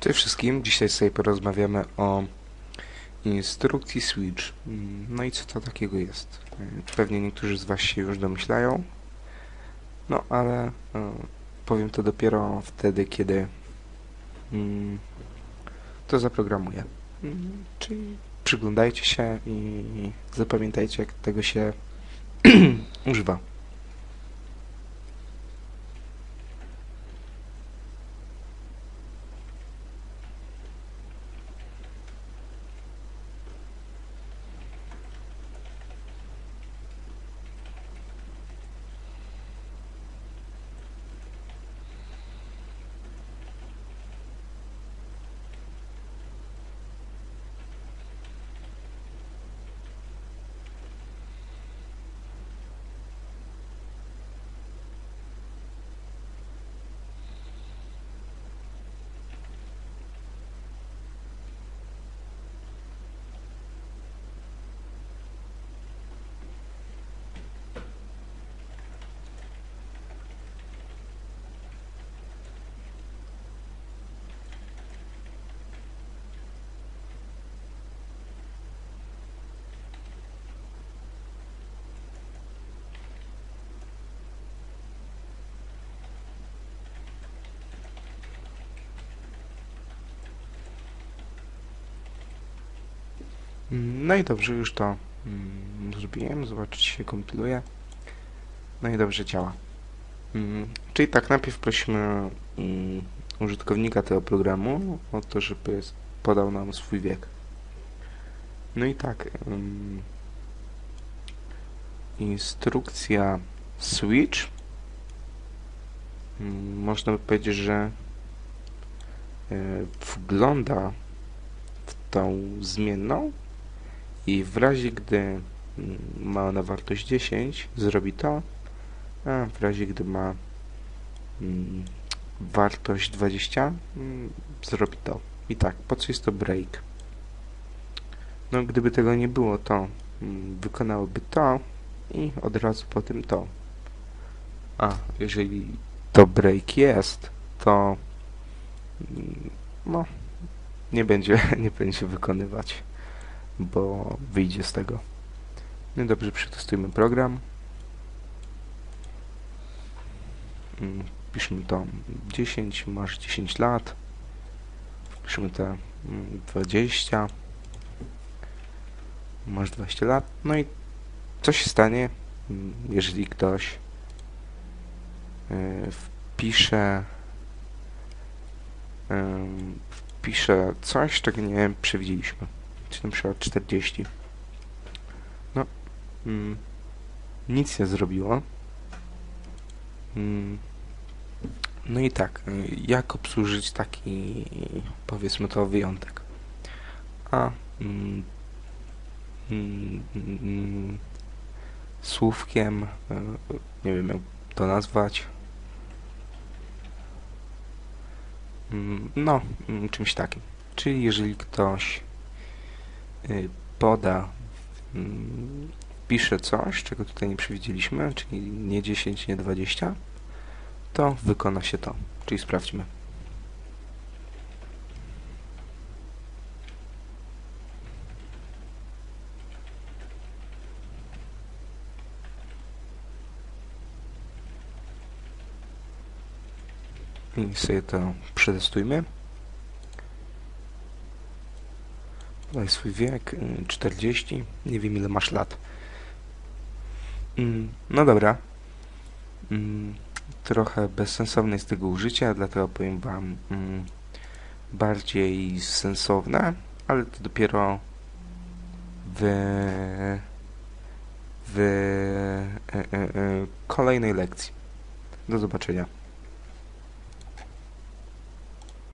Cześć wszystkim, dzisiaj sobie porozmawiamy o instrukcji Switch. No i co to takiego jest? Pewnie niektórzy z Was się już domyślają, no ale e, powiem to dopiero wtedy, kiedy mm, to zaprogramuję. Czyli przyglądajcie się i zapamiętajcie, jak tego się używa. No i dobrze, już to mm, zrobiłem. Zobaczyć się kompiluje. No i dobrze działa. Mm, Czyli tak, najpierw prosimy mm, użytkownika tego programu o to, żeby podał nam swój wiek. No i tak. mm, Instrukcja Switch. mm, Można by powiedzieć, że e, wgląda w tą zmienną i w razie gdy mm, ma ona wartość 10, zrobi to, a w razie gdy ma mm, wartość 20, mm, zrobi to. I tak, po co jest to break? No, gdyby tego nie było, to wykonałoby to i od razu po tym to. A, jeżeli to break jest, to no, nie będzie, nie będzie wykonywać bo wyjdzie z tego. No dobrze, przetestujmy program. Mm, Piszmy to 10, masz 10 lat. Piszmy te mm, 20. Masz 20 lat. No i co się stanie, mm, jeżeli ktoś y, wpisze ym, wpisze coś, czego nie przewidzieliśmy czy na przykład 40. No, mm, nic nie zrobiło. Mm, no i tak, jak obsłużyć taki, powiedzmy to, wyjątek? A, mm, mm, słówkiem, y, nie wiem jak to nazwać, Mm, no, mm, czymś takim. Czyli jeżeli ktoś poda, mm, pisze coś, czego tutaj nie przewidzieliśmy, czyli nie 10, nie 20, to wykona się to. Czyli sprawdźmy. I sobie to przetestujmy. Podaj swój wiek, y, 40. Nie wiem ile masz lat. Mm, No dobra. Mm, Trochę bezsensowne jest tego użycie, dlatego powiem wam mm, bardziej sensowne, ale to dopiero w, w e, e, e, kolejnej lekcji. Do zobaczenia.